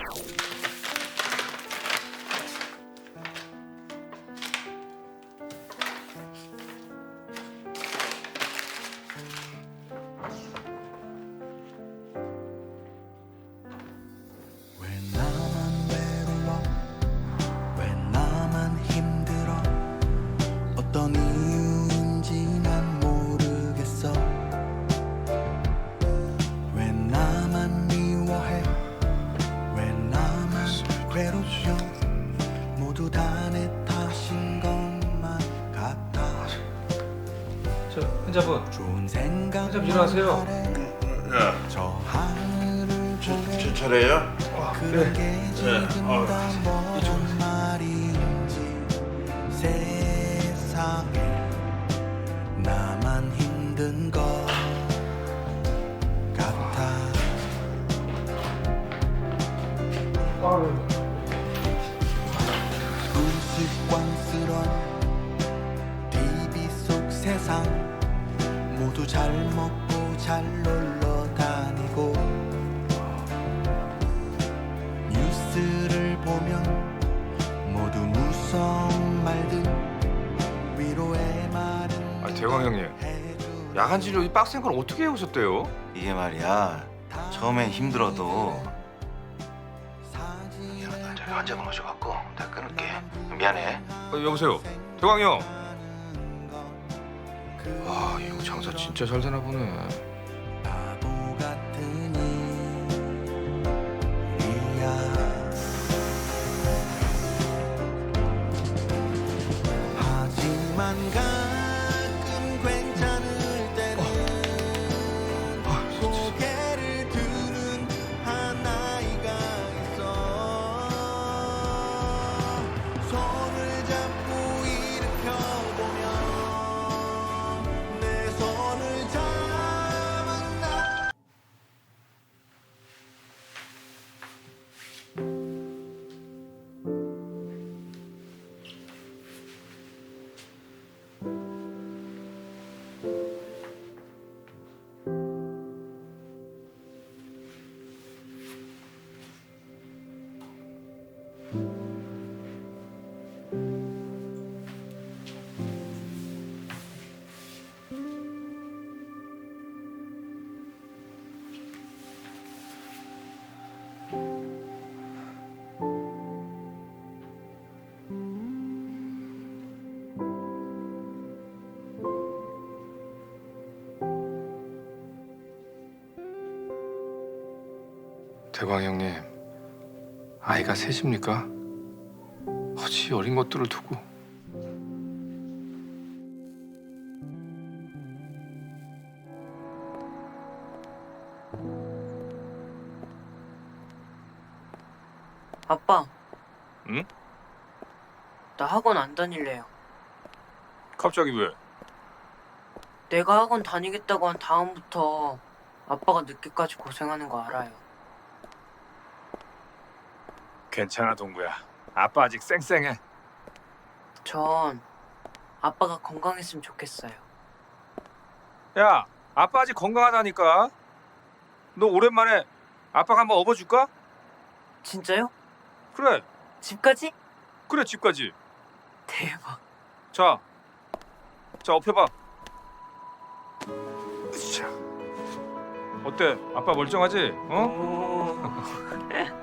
you 환자분 좋은 생각 환자분 일어나세요. 야, 저 하늘을 보게 제 차례야? 그런 게 네. 지금 어. 나만 힘든 것 같아 우스 잘 놀러 다니고 뉴스를 보면 모두 무서운 말들 위로의 말은 아니, 대광 형님. 야간 진료 이 빡센 걸 어떻게 해오셨대요? 이게 말이야 처음엔 힘들어도 사진을 야, 저기 환자분 오셔갖고 내가 끊을게 미안해 어, 여보세요 대광 형. 와 이거 장사 진짜 잘 되나 보네. 만 가 대광 형님 아이가 셋입니까? 어찌 어린 것들을 두고 아빠. 응? 나 학원 안 다닐래요. 갑자기 왜? 내가 학원 다니겠다고 한 다음부터 아빠가 늦게까지 고생하는 거 알아요. 괜찮아 동구야 아빠 아직 쌩쌩해 전 아빠가 건강했으면 좋겠어요. 야 아빠 아직 건강하다니까 너 오랜만에 아빠가 한번 업어줄까? 진짜요? 그래 집까지? 그래 집까지 대박. 자, 자 업혀봐. 자, 어때? 아빠 멀쩡하지? 어? 오.